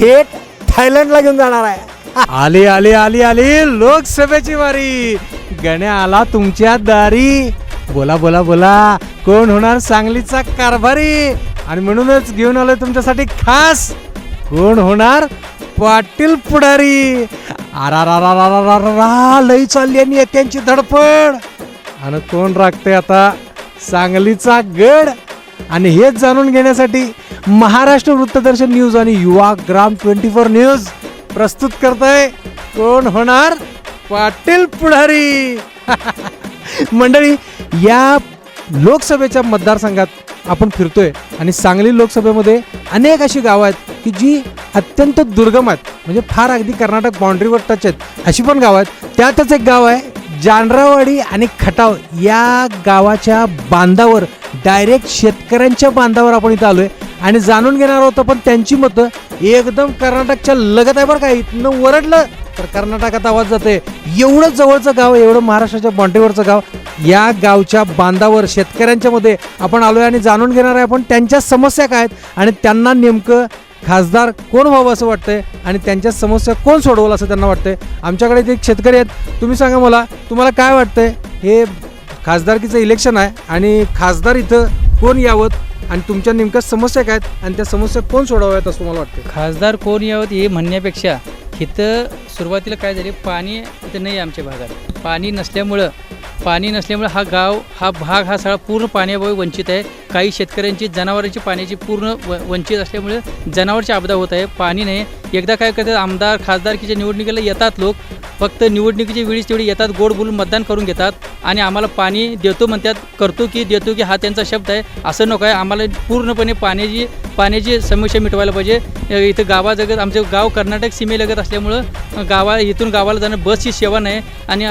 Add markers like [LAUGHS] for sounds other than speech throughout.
थेट थायलंडला घेऊन जाणार आहे. आली आली आली आली. लोकसभेची वारी. गण्या आला तुमच्या दारी. बोला बोला बोला. कोण होणार सांगलीचा कारभारी? आणि म्हणूनच घेऊन आलोय तुमच्यासाठी खास. कोण होणार पाटील पुढारी? लई चालली आणि त्यांची धडपड. आणि कोण राखते आता? सांगलीचा गड. आणि हेच जाणून घेण्यासाठी महाराष्ट्र वृत्तदर्शन न्यूज आणि युवा ग्राम ट्वेंटी फोर न्यूज प्रस्तुत करतोय कोण होणार? पाटील पुढारी. [LAUGHS] मंडळी या लोकसभेच्या मतदारसंघात आपण फिरतोय आणि सांगली लोकसभेमध्ये अनेक अशी गावं आहेत की जी अत्यंत दुर्गम आहेत. म्हणजे फार अगदी कर्नाटक बाउंड्रीवर टच आहेत. अशी पण गावं आहेत. त्यातच एक गाव आहे जानरावाडी आणि खटाव या गावाच्या बांधावर डायरेक्ट शेतकऱ्यांच्या बांधावर आपण इथं आलोय. आणि जाणून घेणार आहोत आपण त्यांची मतं. एकदम कर्नाटकच्या लगत आहे बरं का इथनं वरडलं तर कर्नाटकात आवाज जाते एवढं जवळचं गाव एवढं महाराष्ट्राच्या बाँड्रीवरचं गाव. या गावच्या बांधावर शेतकऱ्यांच्या मध्ये आपण आलोय आणि जाणून घेणार आहे आपण त्यांच्या समस्या काय आहेत आणि त्यांना नेमकं खासदार कोण व्हावं असं वाटतंय आणि त्यांच्या समस्या कोण सोडवलं असं त्यांना वाटतंय? आमच्याकडे ते एक शेतकरी आहेत. तुम्ही सांगा मला तुम्हाला काय वाटतंय? हे खासदारकीचं इलेक्शन आहे आणि खासदार इथं कोण यावं आणि तुमच्या नेमक्या समस्या काय आहेत आणि त्या समस्या कोण सोडवाव्यात असं तुम्हाला वाटतं खासदार कोण यावं हे म्हणण्यापेक्षा इथं सुरुवातीला काय झाले? पाणी इथं नाही आहे आमच्या भागात. पाणी नसल्यामुळं पाणी नसल्यामुळे हा गाव हा भाग हा सगळा पूर्ण पाण्यामुळे वंचित आहे. काही शेतकऱ्यांची जनावरांची पाण्याची पूर्ण व वंचित असल्यामुळे जनावरची आपदा होत आहे. पाणी नाही. एकदा काय करतात आमदार खासदारकीच्या निवडणुकीला येतात लोक फक्त निवडणुकीच्या वेळीच तेवढी येतात गोड बोलून मतदान करून घेतात आणि आम्हाला पाणी देतो म्हणतात करतो की देतो की हा त्यांचा शब्द आहे. असं नको आहे आम्हाला पूर्णपणे पाण्याची पाण्याची समस्या मिटवायला पाहिजे. इथं गावाजगत आमचं गाव कर्नाटक सीमेलगत असल्यामुळं गावा इथून गावाला जाणं बसची सेवा नाही आणि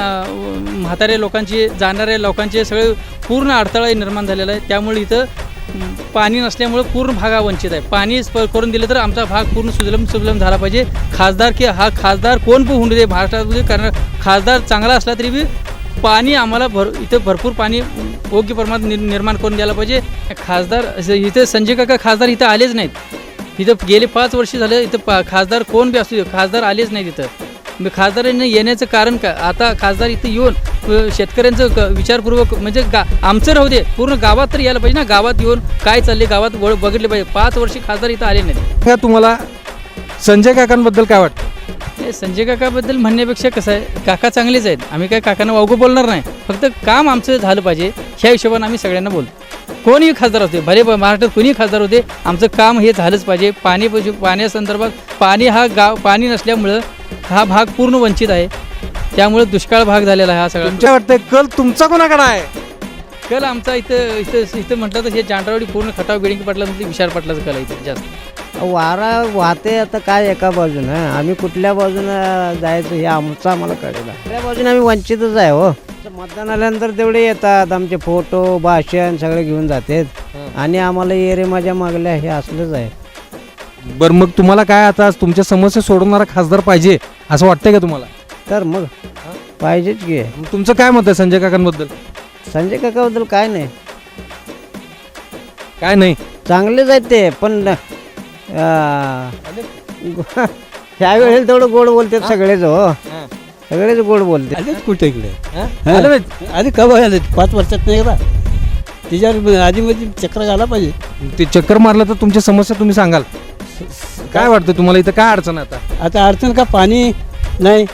म्हाताऱ्या लोकांची जाणाऱ्या लोकांचे सगळे पूर्ण अडथळा निर्माण झालेला आहे त्यामुळे इथं पाणी नसल्यामुळं पूर्ण भागा वंचित आहे. पाणी करून दिलं तर आमचा भाग पूर्ण सुजलम सुजलम झाला पाहिजे. खासदार की हा खासदार कोण पण होऊन दे महाराष्ट्रामध्ये कारण खासदार चांगला असला तरी बी पाणी आम्हाला भर इथं भरपूर पाणी योग्य प्रमाणात निर निर्माण करून द्यायला पाहिजे. खासदार असं संजय काका खासदार इथं आलेच नाहीत. इथं गेले पाच वर्ष झालं इथं पा खासदार कोण बी असू दे खासदार आलेच नाहीत इथं. खासदारांनी येण्याचं कारण काय? आता खासदार इथं येऊन शेतकऱ्यांचं क- विचारपूर्वक म्हणजे गा आमचं राहू दे पूर्ण गावात तर यायला पाहिजे ना? गावात येऊन काय चालले गावात वळ बघितले पाहिजे. पाच वर्ष खासदार इथं आले नाहीत. का तुम्हाला संजय काकांबद्दल काय वाटतं? संजय काकाबद्दल म्हणण्यापेक्षा कसं आहे काका चांगलेच आहेत. आम्ही काय काकांना वावगं बोलणार नाही. फक्त काम आमचं झालं पाहिजे. ह्या हिशोबाने आम्ही सगळ्यांना बोलतो कोणीही खासदार होते भले महाराष्ट्रात कोणीही खासदार होते आमचं काम हे झालंच पाहिजे. पाणी पाण्यासंदर्भात पाणी हा गाव पाणी नसल्यामुळं हा भाग पूर्ण वंचित आहे. त्यामुळे दुष्काळ भाग झालेला आहे हा सगळा. तुमच्या वाटतंय कल तुमचा कोणाकडे आहे? कल आमचा इथं इथं इथं म्हटलं तर हे जांडरावडी पूर्ण खटाव बिडिंग पाटला विशाल पाटलाचं कल आहे इथं जास्त. वारा वाहते आता काय एका बाजूनं आम्ही कुठल्या बाजूनं जायचं हे आमचं आम्हाला कळेल कुठल्या बाजूने आम्ही वंचितच आहे हो. तर मतदान आल्यानंतर तेवढे येतात आमचे फोटो भाषण सगळे घेऊन जातात. आणि आम्हाला येरे माझ्या मागल्या हे असलंच आहे. बरं मग तुम्हाला काय आता तुमच्या समस्या सोडवणारा खासदार पाहिजे असं वाटतंय का तुम्हाला? तर मग पाहिजेच की. मग तुमचं काय मत आहे संजय काकांबद्दल? संजय काकाबद्दल काय नाही. काय नाही? चांगलेच आहेत ते पण वेळेला तेवढं गोड बोलतात सगळेच हो. सगळेच गोड बोलते आलेच कुठे इकडे? हा? आलं? आधी कवा आले पाच वर्षात नाही का? तिच्यावर आधी मध्ये चक्र घाला पाहिजे. ते चक्कर मारलं तर तुमच्या समस्या तुम्ही सांगाल. काय वाटतं तुम्हाला? इथं काय अडचण आहे आता? आता अडचण का पाणी नाही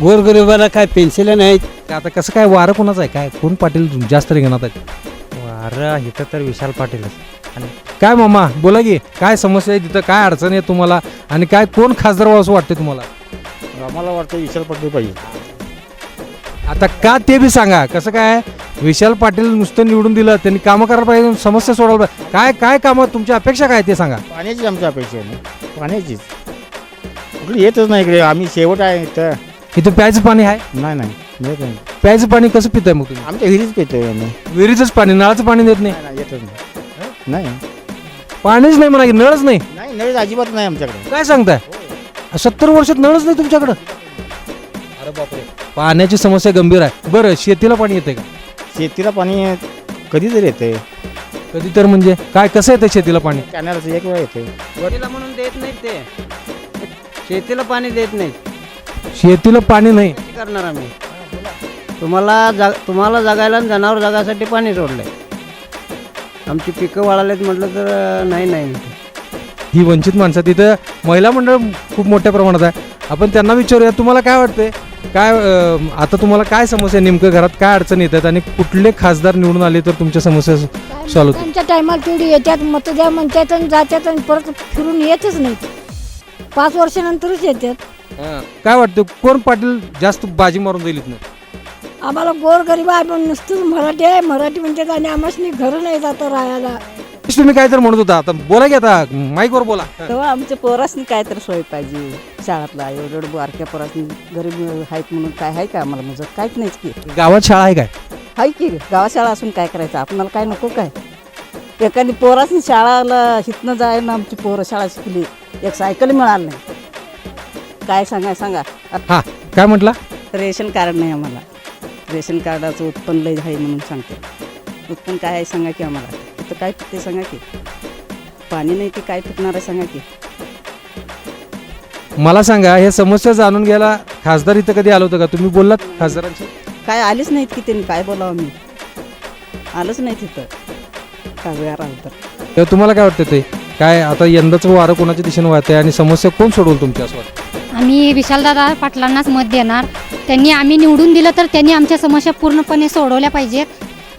गोरगरिबाला काय पेन्सिल नाहीत का आता कसं काय वारं कोणाचं आहे? काय? कोण पाटील जास्त रिंगणात आहेत? वारं इथं तर विशाल पाटीलच आणि काय मामा बोला की काय समस्या आहे तिथं? काय अडचण आहे तुम्हाला? आणि काय कोण खासदार व्हावं असं वाटतं तुम्हाला? आम्हाला वाटतं विशाल पाटील पाहिजे. आता का ते बी सांगा. कसं काय? विशाल पाटील नुसतं निवडून दिलं त्यांनी कामं करायला पाहिजे समस्या सोडवलं पाहिजे. काय काय कामं? तुमची अपेक्षा काय ते सांगा. पाण्याचीच आमची अपेक्षा आहे पाण्याचीच. कुठली येतच नाही इकडे. आम्ही शेवट आहे इथं. इथं प्यायचं पाणी आहे? नाही नाही. मिळत नाही. प्यायचं पाणी कसं पिताय मग तुम्ही? आमच्या घरीच पितोय आम्ही. विहिरीचंच पाणी नळाचं पाणी देत नाही? नाही नाही येतच नाही. नाही. पाणीच नाही म्हणा की नळच नाही? नाही नळीच अजिबात नाही आमच्याकडे. काय सांगताय? सत्तर वर्षात नळच नाही तुमच्याकडं. बापरे. पाण्याची समस्या गंभीर आहे. बरं शेतीला पाणी येते का? शेतीला पाणी कधी तरी येते कधी तर म्हणजे? काय कसं येतं शेतीला पाणी? कॅनलचं एक वेळा येते शेतीला म्हणून देत नाहीत ते. शेतीला पाणी देत नाहीत. शेतीला पाणी नाही. करणार आम्ही? तुम्हाला जग तुम्हाला जगायला आणि जनावर जगायसाठी पाणी सोडलंय. आमची पिकं वाळालेत म्हटलं तर अं, नाही नाही. म्हणते ही वंचित माणसं तिथं महिला मंडळ खूप मोठ्या प्रमाणात आहे. आपण त्यांना विचारूया तुम्हाला काय वाटतंय? काय अं, आता तुम्हाला काय समस्या आहे? नेमकं घरात काय अडचण येतात आणि कुठले खासदार निवडून आले तर तुमच्या समस्या सॉल्व्ह होतील? त्यांच्या टायमाला तेवढी येतात मत द्या म्हणतात आणि जातात आणि परत फिरून येतच नाहीत. पाच वर्षानंतरच येतात काय वाटतं कोण पाटील जास्त बाजी मारून जाईल इथनं? आम्हाला गोरगरीब आहे पण नुसतंच मराठी आहे. मराठी म्हणतात आणि आम्हाला घरं नाही जातं राहायला. तुम्ही काय तर म्हणत होता. आता बोला की आता माईकवर बोला. तेव्हा आमच्या पोरासनी काय तर सोय पाहिजे. शाळातला एवढं एवढं बारक्या पोरासनी गरीब आहेत म्हणून काय आहे का आम्हाला म्हणजे काहीच नाहीच की. गावात शाळा आहे काय? आहे की गावा शाळा असून काय करायचं? आपणाला काय नको काय? एखादी पोरासनी शाळाला हितनं जाय ना आमची पोरं शाळा शिकली. एक सायकल मिळालं नाही. काय सांगा सांगा. हा काय म्हटला? रेशन कार्ड नाही आम्हाला. रेशन कार्डाचं उत्पन्न लय आहे म्हणून सांगते. उत्पन्न काय आहे सांगा की आम्हाला. तिथं काय पिकते सांगा की. पाणी नाही ते काय पिकणार आहे सांगा की. मला सांगा हे समस्या जाणून घ्यायला खासदार इथं कधी आलं होतं का? तुम्ही बोललात खासदारांशी? काय आलीच नाहीत की त्यांनी काय बोलावं मी? आलंच नाही तिथं खासदार आलं तर. तेव्हा तुम्हाला काय वाटतं ते? काय आता यंदाचं वारं कोणाच्या दिशेने वाहत आहे आणि समस्या कोण सोडवल तुमच्या असं वाटतं? आम्ही विशालदादा पाटलांनाच मत देणार. त्यांनी आम्ही निवडून दिलं तर त्यांनी आमच्या समस्या पूर्णपणे सोडवल्या पाहिजेत.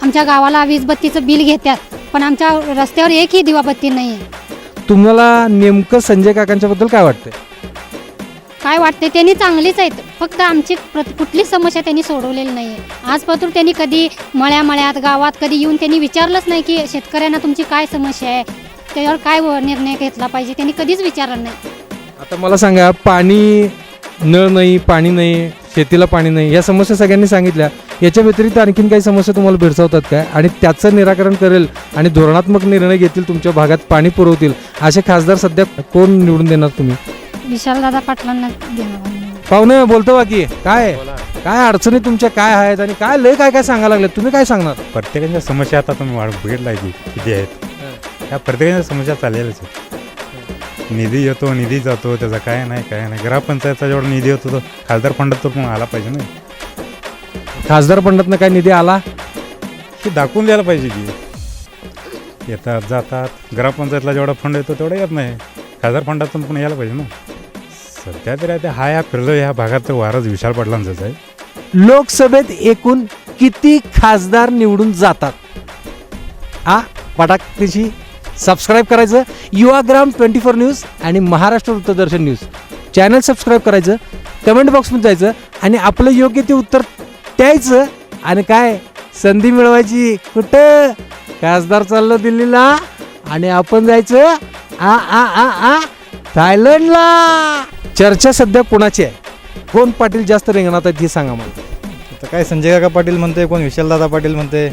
आमच्या गावाला वीजबत्तीचं बिल घेतात पण आमच्या रस्त्यावर एकही दिवाबत्ती नाही आहे तुम्हाला नेमकं संजय काकांच्या बद्दल काय वाटतंय? काय वाटते त्यांनी चांगलीच आहेत. फक्त आमची प्रत कुठलीच समस्या त्यांनी सोडवलेली नाही आहे आजपासून त्यांनी कधी मळ्या मळ्यात गावात कधी येऊन त्यांनी विचारलंच नाही की शेतकऱ्यांना तुमची काय समस्या आहे? त्याच्यावर काय व- निर्णय घेतला पाहिजे? त्यांनी कधीच विचारलं नाही. आता मला सांगा पाणी नळ नाही पाणी नाही शेतीला पाणी नाही या समस्या सगळ्यांनी सांगितल्या. याच्या व्यतिरिक्त आणखीन काही समस्या तुम्हाला भेडसावतात काय? आणि त्याचं निराकरण करेल आणि धोरणात्मक निर्णय घेतील तुमच्या भागात पाणी पुरवतील असे खासदार सध्या कोण निवडून देणार तुम्ही? विशालदादा पाटलांना देणार. पाहुणे बोलतो बाकी काय? काय अडचणी तुमच्या काय आहेत आणि काय लय काय काय सांगायला लागले तुम्ही काय सांगणार? प्रत्येकाच्या समस्या आता तुम्ही वाढ बघितलाय की किती आहेत. त्या प्रत्येकाच्या समस्या चाललेल्याच आहेत. निधी येतो निधी जातो त्याचा काय नाही काय नाही. ग्रामपंचायतचा जेवढा निधी होतो तो खासदार फंडात तो पण आला पाहिजे ना. खासदार पंडातनं काय निधी आला? हे दाखवून द्यायला पाहिजे की. येतात जातात. ग्रामपंचायतला जेवढा फंड येतो तेवढा येत नाही. खासदार फंडातून पण यायला पाहिजे ना. सध्या तरी आता हा या फिरलो ह्या भागात तर वारच विशाल पाटलांचाच आहे. लोकसभेत एकूण किती खासदार निवडून जातात? आ पटाकशी सबस्क्राईब करायचं. युवाग्राम ट्वेंटी फोर न्यूज आणि Maharashtra Vruttadarshan news channel subscribe करायचं. कमेंट बॉक्समध्ये जायचं आणि आपलं योग्य ते उत्तर द्यायचं आणि काय? संधी मिळवायची. कुठं? खासदार चाललो दिल्लीला. आणि आपण जायचं. आ आ आ आ थायलंडला. चर्चा सध्या कोणाची आहे? कोण पाटील जास्त रिंगणात आहेत हे सांगा मला. आता काय संजय काका पाटील म्हणते कोण विशालदादा पाटील म्हणते